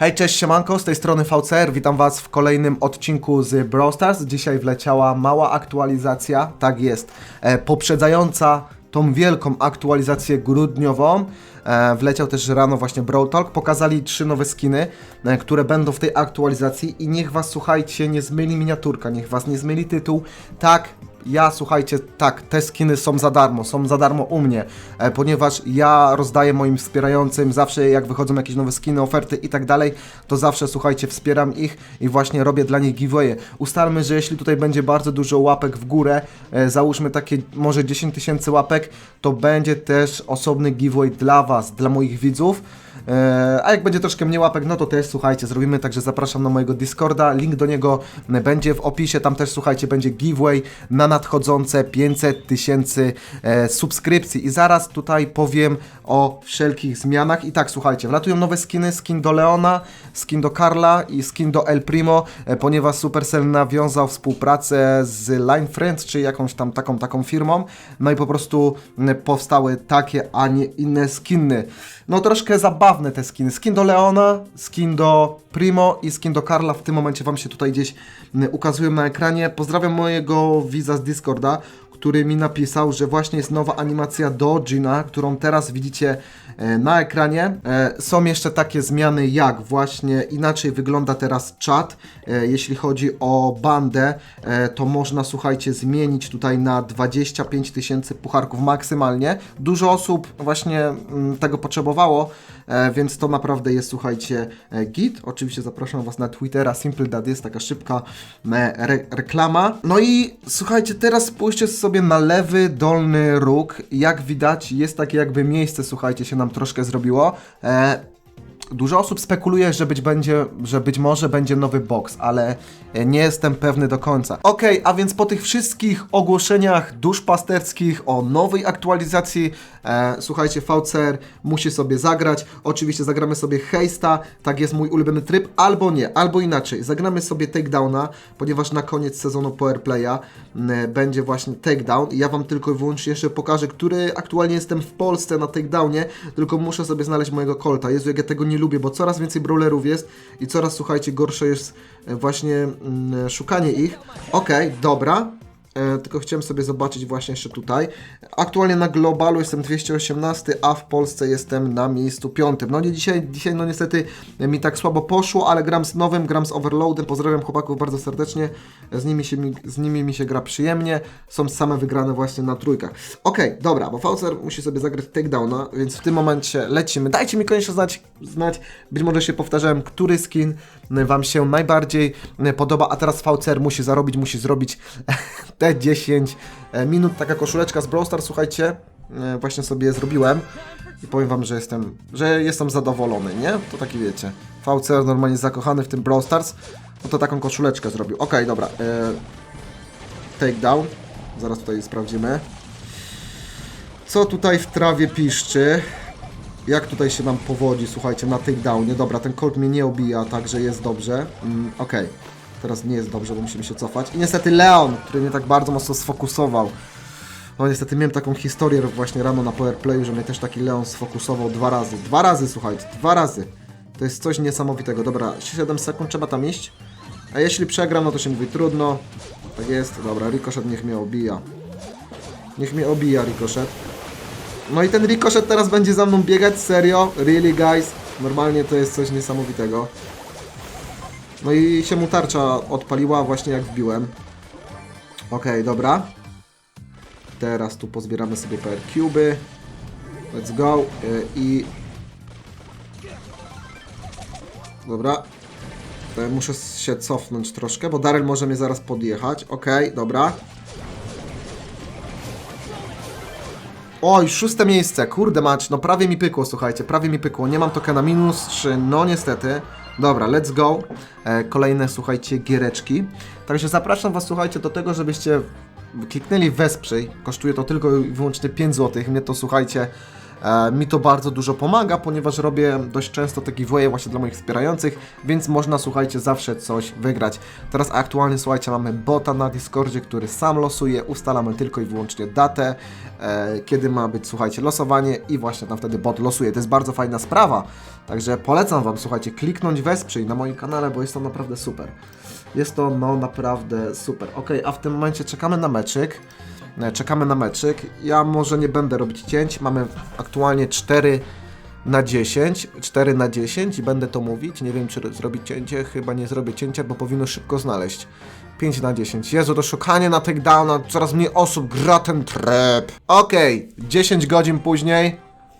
Hej, cześć, siemanko, z tej strony VCR, witam was w kolejnym odcinku z Brawl Stars. Dzisiaj wleciała mała aktualizacja, tak jest, e, poprzedzająca tą wielką aktualizację grudniową. E, wleciał też rano właśnie Brawl Talk, pokazali trzy nowe skiny, e, które będą w tej aktualizacji i niech was, słuchajcie, nie zmyli miniaturka, niech was nie zmyli tytuł. Tak, ja, słuchajcie, tak, te skiny są za darmo, są za darmo u mnie, e, ponieważ ja rozdaję moim wspierającym, zawsze jak wychodzą jakieś nowe skiny, oferty i tak dalej, to zawsze, słuchajcie, wspieram ich i właśnie robię dla nich giveawaye. Ustalmy, że jeśli tutaj będzie bardzo dużo łapek w górę, e, załóżmy takie może 10 tysięcy łapek, to będzie też osobny giveaway dla Was, dla moich widzów. E, A jak będzie troszkę mniej łapek, no to też słuchajcie, zrobimy, także zapraszam na mojego Discorda, link do niego będzie w opisie, tam też słuchajcie, będzie giveaway na nadchodzące 500 tysięcy e, subskrypcji. I zaraz tutaj powiem o wszelkich zmianach. I tak słuchajcie, wlatują nowe skiny, skin do Leona, skin do Karla i skin do El Primo, e, ponieważ Supercell nawiązał współpracę z Line Friends, czy jakąś tam taką, taką firmą, no i po prostu powstały takie, a nie inne skiny. No troszkę te skiny. Skin do Leona, skin do Primo i skin do Karla w tym momencie Wam się tutaj gdzieś m, ukazują na ekranie. Pozdrawiam mojego widza z Discorda, który mi napisał, że właśnie jest nowa animacja do Gina, którą teraz widzicie e, na ekranie. E, Są jeszcze takie zmiany jak właśnie inaczej wygląda teraz czat. E, Jeśli chodzi o bandę, to można słuchajcie zmienić tutaj na 25 tysięcy pucharków maksymalnie. Dużo osób właśnie mm, tego potrzebowało, więc to naprawdę jest słuchajcie git. Oczywiście zapraszam Was na Twittera Simple Dad jest taka szybka re reklama. No i słuchajcie, teraz spójrzcie sobie na lewy dolny róg. Jak widać, jest takie jakby miejsce, słuchajcie, się nam troszkę zrobiło. E, Dużo osób spekuluje, że być, będzie, że być może będzie nowy box, ale e, nie jestem pewny do końca. Okej, a więc po tych wszystkich ogłoszeniach duszpasterskich o nowej aktualizacji, e, słuchajcie, VCR musi sobie zagrać. Oczywiście zagramy sobie Heista, tak jest mój ulubiony tryb, albo nie, albo inaczej. Zagramy sobie Takedowna, ponieważ na koniec sezonu Powerplaya m, będzie właśnie Takedown. Ja Wam tylko i wyłącznie jeszcze pokażę, który aktualnie jestem w Polsce na Takedownie, tylko muszę sobie znaleźć mojego Colta. Jezu, jak ja tego nie lubię, bo coraz więcej brawlerów jest i coraz, słuchajcie, gorsze jest e, właśnie mm, szukanie ich. Okej, dobra. E, tylko chciałem sobie zobaczyć właśnie jeszcze tutaj. Aktualnie na globalu jestem 218, a w Polsce jestem na miejscu 5. No nie dzisiaj, dzisiaj no niestety mi tak słabo poszło, ale gram z nowym, gram z Overloadem. Pozdrawiam chłopaków bardzo serdecznie. Z nimi, się, z nimi mi się gra przyjemnie. Są same wygrane właśnie na trójkach. Okej, dobra, bo Faucer musi sobie zagrać takedowna, więc w tym momencie lecimy. Dajcie mi koniecznie znać, znać, być może się powtarzałem, który skin Wam się najbardziej podoba, a teraz VCR musi zarobić, musi zrobić te 10 minut. Taka koszuleczka z Brawl Stars, słuchajcie, e, właśnie sobie zrobiłem i powiem Wam, że jestem, że jestem zadowolony, nie? To taki wiecie, VCR normalnie zakochany w tym Brawl Stars, no to taką koszuleczkę zrobił. Okej, dobra, e, takedown, zaraz tutaj sprawdzimy. Co tutaj w trawie piszczy? Jak tutaj się nam powodzi, słuchajcie, na takedownie. Dobra, ten Colt mnie nie obija, także jest dobrze. Mm, Okej, teraz nie jest dobrze, bo musimy się cofać. I niestety Leon, który mnie tak bardzo mocno sfokusował. No niestety miałem taką historię właśnie rano na Powerplayu, że mnie też taki Leon sfokusował dwa razy. Dwa razy, słuchajcie, dwa razy. To jest coś niesamowitego. Dobra, 7 sekund, trzeba tam iść. A jeśli przegram, no to się mówi trudno. Tak jest, dobra, Ricochet niech mnie obija. Niech mnie obija Ricochet. No i ten Ricochet teraz będzie za mną biegać, serio? Really guys? Normalnie to jest coś niesamowitego. No i się mu tarcza odpaliła właśnie jak wbiłem. Okej, dobra. Teraz tu pozbieramy sobie PR cuby. Let's go. Y, I... Dobra. Y, Muszę się cofnąć troszkę, bo Daryl może mnie zaraz podjechać. Okej, dobra. Oj, szóste miejsce, kurde mać, no prawie mi pykło, słuchajcie, prawie mi pykło. Nie mam tokena minus 3, no niestety. Dobra, let's go. E, kolejne, słuchajcie, giereczki. Także zapraszam Was, słuchajcie, do tego, żebyście kliknęli wesprzyj. Kosztuje to tylko i wyłącznie 5 zł. Mnie to, słuchajcie, mi to bardzo dużo pomaga, ponieważ robię dość często te giveawaye właśnie dla moich wspierających, więc można, słuchajcie, zawsze coś wygrać. Teraz aktualnie, słuchajcie, mamy bota na Discordzie, który sam losuje, ustalamy tylko i wyłącznie datę, e, kiedy ma być, słuchajcie, losowanie i właśnie tam wtedy bot losuje. To jest bardzo fajna sprawa, także polecam Wam, słuchajcie, kliknąć wesprzyj na moim kanale, bo jest to naprawdę super. Jest to, no, naprawdę super. Ok, a w tym momencie czekamy na meczyk. E, Czekamy na meczyk. Ja może nie będę robić cięć. Mamy aktualnie 4 na 10. 4 na 10 i będę to mówić. Nie wiem, czy ro- zrobić cięcie. Chyba nie zrobię cięcia, bo powinno szybko znaleźć. 5 na 10. Jezu, to szukanie na takedowna. Coraz mniej osób gra ten trap. Okej, 10 godzin później.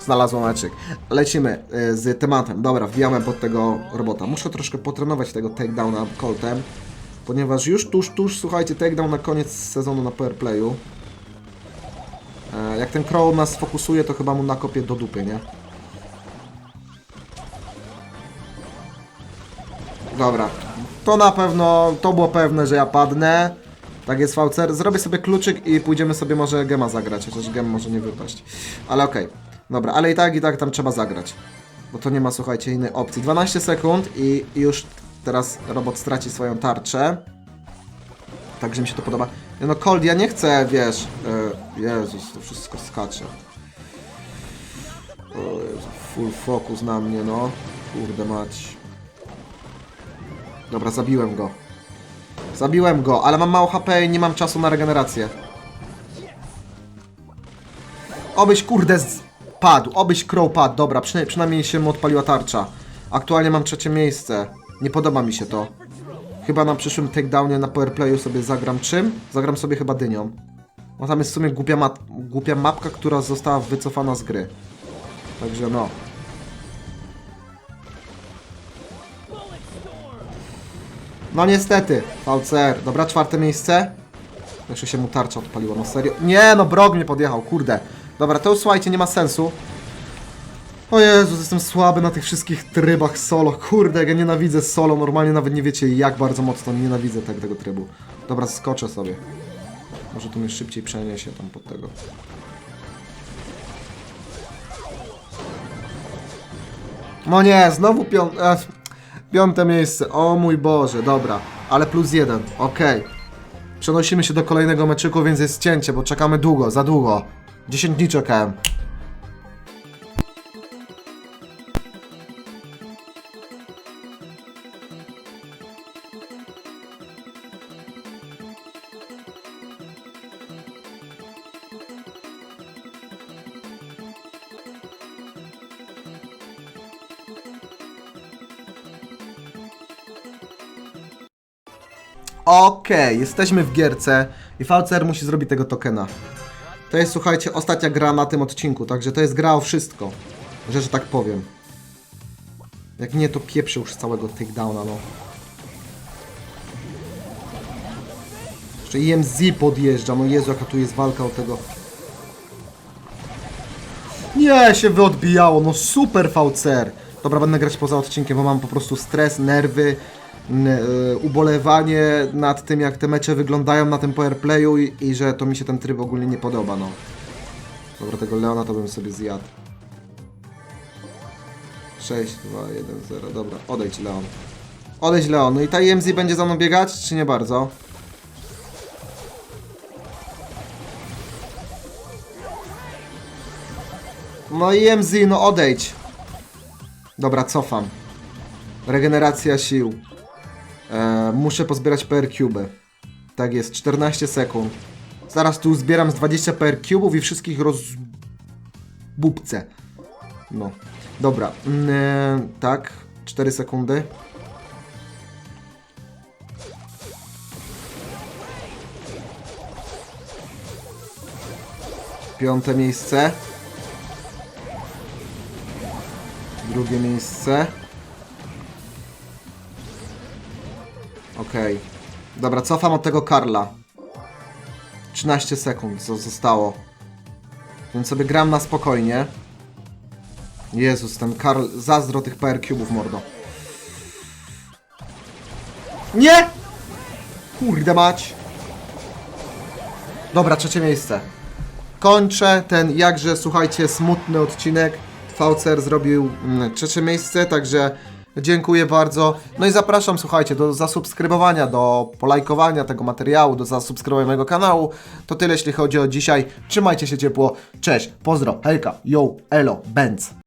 Znalazłem meczyk. Lecimy y, z tematem. Dobra, wbijamy pod tego robota. Muszę troszkę potrenować tego takedowna Coltem, ponieważ już tuż, tuż, słuchajcie, takedown na koniec sezonu na powerplayu. Jak ten Crow nas fokusuje, to chyba mu nakopię do dupy, nie? Dobra. To na pewno, to było pewne, że ja padnę. Tak jest VCR. Zrobię sobie kluczyk i pójdziemy sobie może gema zagrać, chociaż gem może nie wypaść. Ale okej. Dobra, ale i tak, i tak tam trzeba zagrać. Bo to nie ma, słuchajcie, innej opcji. 12 sekund i już teraz robot straci swoją tarczę. Także mi się to podoba. No Cold, ja nie chcę, wiesz... E, Jezus, to wszystko skacze. O Jezu, full focus na mnie, no. Kurde mać. Dobra, zabiłem go. Zabiłem go, ale mam mało HP i nie mam czasu na regenerację. Obyś, kurde, padł. Obyś Crow padł. Dobra, przyna przynajmniej się mu odpaliła tarcza. Aktualnie mam trzecie miejsce. Nie podoba mi się to. Chyba na przyszłym takedownie na powerplayu sobie zagram czym? Zagram sobie chyba dynią. No tam jest w sumie głupia, głupia mapka, która została wycofana z gry. Także no. No niestety, VCR. Dobra, czwarte miejsce. Jeszcze się mu tarcza odpaliła, no serio. Nie, no Brog mnie podjechał, kurde. Dobra, to już słuchajcie, nie ma sensu. O Jezus, jestem słaby na tych wszystkich trybach solo. Kurde, jak ja nienawidzę solo. Normalnie nawet nie wiecie, jak bardzo mocno nienawidzę tak, tego trybu. Dobra, skoczę sobie. Może tu mnie szybciej przeniesie tam pod tego. No nie, znowu pią... e, piąte miejsce. O mój Boże, dobra. Ale plus jeden, okej. Przenosimy się do kolejnego meczyku, więc jest cięcie, bo czekamy długo, za długo. 10 dni Okej, jesteśmy w gierce i VCR musi zrobić tego tokena. To jest, słuchajcie, ostatnia gra na tym odcinku, także to jest gra o wszystko, że, że tak powiem. Jak nie, to pieprzy już całego takedowna, no. Jeszcze IMZ podjeżdża, no Jezu, jaka tu jest walka o tego. Nie, się wyodbijało, no super VCR. Dobra, będę grać poza odcinkiem, bo mam po prostu stres, nerwy, ubolewanie nad tym, jak te mecze wyglądają na tym powerplayu i, i że to mi się ten tryb ogólnie nie podoba, no. Dobra, tego Leona to bym sobie zjadł. 6, 2, 1, 0, dobra, odejdź Leon. Odejdź Leon, no i ta IMZ będzie za mną biegać, czy nie bardzo? No IMZ, no odejdź. Dobra, cofam. Regeneracja sił. Muszę pozbierać PR Cube. Tak jest, 14 sekund. Zaraz tu zbieram z 20 PR Cube'ów i wszystkich rozbubcę. No. Dobra. E, tak, 4 sekundy. Piąte miejsce. Drugie miejsce. Okej. Dobra, cofam od tego Karla. 13 sekund co zostało. Więc sobie gram na spokojnie. Jezus, ten Karl, zazdro tych PR Cube'ów, mordo. Nie! Kurde mać. Dobra, trzecie miejsce. kończę ten jakże, słuchajcie, smutny odcinek. VCR zrobił mm, trzecie miejsce, także dziękuję bardzo. No i zapraszam, słuchajcie, do zasubskrybowania, do polajkowania tego materiału, do zasubskrybowania mojego kanału. To tyle, jeśli chodzi o dzisiaj. Trzymajcie się ciepło. Cześć, pozdro, hejka, yo, elo, benz.